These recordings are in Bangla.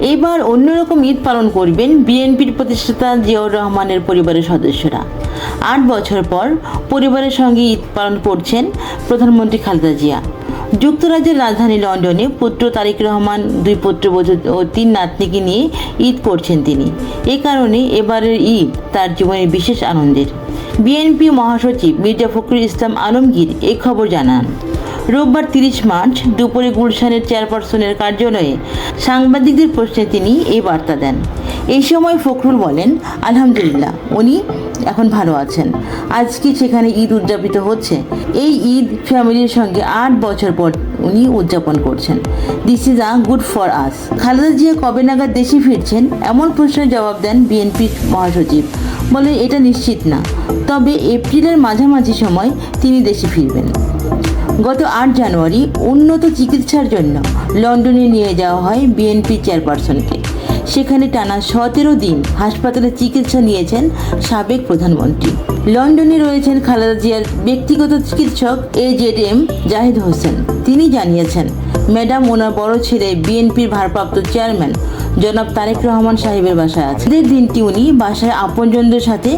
এইবার অন্যরকম ঈদ পালন করবেন বিএনপির প্রতিষ্ঠাতা জিয়াউর রহমানের পরিবারের সদস্যরা। আট বছর পর পরিবারের সঙ্গে ঈদ পালন করছেন প্রধানমন্ত্রী খালেদা জিয়া। যুক্তরাজ্যের রাজধানী লন্ডনে পুত্র তারিক রহমান, দুই পুত্রবধূ ও তিন নাতনিকে নিয়ে ঈদ করছেন তিনি। এ কারণে এবারের ঈদ তার জীবনে বিশেষ আনন্দের। বিএনপি মহাসচিব মির্জা ফখরুল ইসলাম আলমগীর এ খবর জানান। রোববার তিরিশ মার্চ দুপুরে গুলশানের চেয়ারপারসনের কার্যালয়ে সাংবাদিকদের প্রশ্নে তিনি এই বার্তা দেন। এই সময় ফখরুল বলেন, আলহামদুলিল্লাহ, উনি এখন ভালো আছেন। আজকে সেখানে ঈদ উদযাপিত হচ্ছে? এই ঈদ ফ্যামিলির সঙ্গে আট বছর পর উনি উদযাপন করছেন। This is a good for us Khaleda Zia কবে নাগাদ দেশে ফিরছেন এমন প্রশ্নের জবাব দেন বিএনপির মহাসচিব। বলে এটা নিশ্চিত না। তবে এপ্রিলের মাঝামাঝি সময় তিনি দেশে ফিরবেন। গত আট জানুয়ারি উন্নত চিকিৎসার জন্য লন্ডনে নিয়ে যাওয়া হয় বিএনপি চেয়ারপারসনকে। সেখানে টানা সতেরো দিন হাসপাতালে চিকিৎসা নিয়েছেন সাবেক প্রধানমন্ত্রী। লন্ডনে রয়েছেন খালেদা জিয়ার ব্যক্তিগত চিকিৎসক A Z M Zahid Hossain. তিনি জানিয়েছেন, ম্যাডাম, ওনার বড় ছেলে বিএনপির ভারপ্রাপ্ত চেয়ারম্যান জনাব তারেক রহমান সাহেবের বাসায় আছে। দিনটি উনি বাসায় আপনজনদের সাথে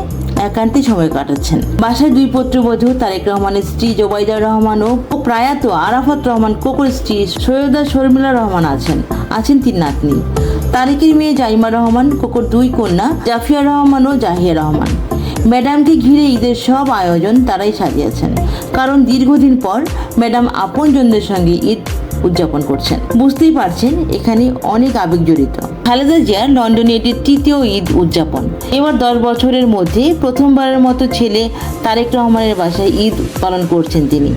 একান্তে সময় কাটাচ্ছেন। বাসায় দুই পুত্রবধূ, তারেক রহমানের স্ত্রী জোবাইদা রহমান ও প্রয়াত আরাফাত রহমান কোকর স্ত্রী সৈয়দা শর্মিলা রহমান আছেন আছেন তিন নাতনি। তারেকের মেয়ে জাইমা রহমান কোকর দুই কন্যা, জাফিয়া রহমান ও জাহিয়া রহমান। ম্যাডামকে ঘিরে ঈদের সব আয়োজন তারাই সাজিয়েছেন। কারণ দীর্ঘদিন পর ম্যাডাম আপনজনদের সঙ্গে ঈদ উদযাপন করছেন। বুঝতেই পারছেন, এখানে অনেক আবেগ জড়িত। খালেদা জিয়ার লন্ডনে এটি তৃতীয় ঈদ উদযাপন। এবার দশ বছরের মধ্যে প্রথমবারের মতো ছেলে তারেক রহমানের বাসায় ঈদ পালন করছেন তিনি।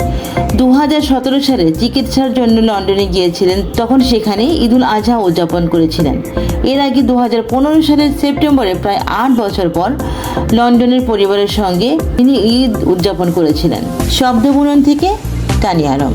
দু সালে চিকিৎসার জন্য লন্ডনে গিয়েছিলেন, তখন সেখানে ঈদুল আজহা উদযাপন করেছিলেন। এর আগে দু সালের সেপ্টেম্বরে প্রায় আট বছর পর লন্ডনের পরিবারের সঙ্গে তিনি ঈদ উদযাপন করেছিলেন। শব্দ বুনন থেকে তানি আলম।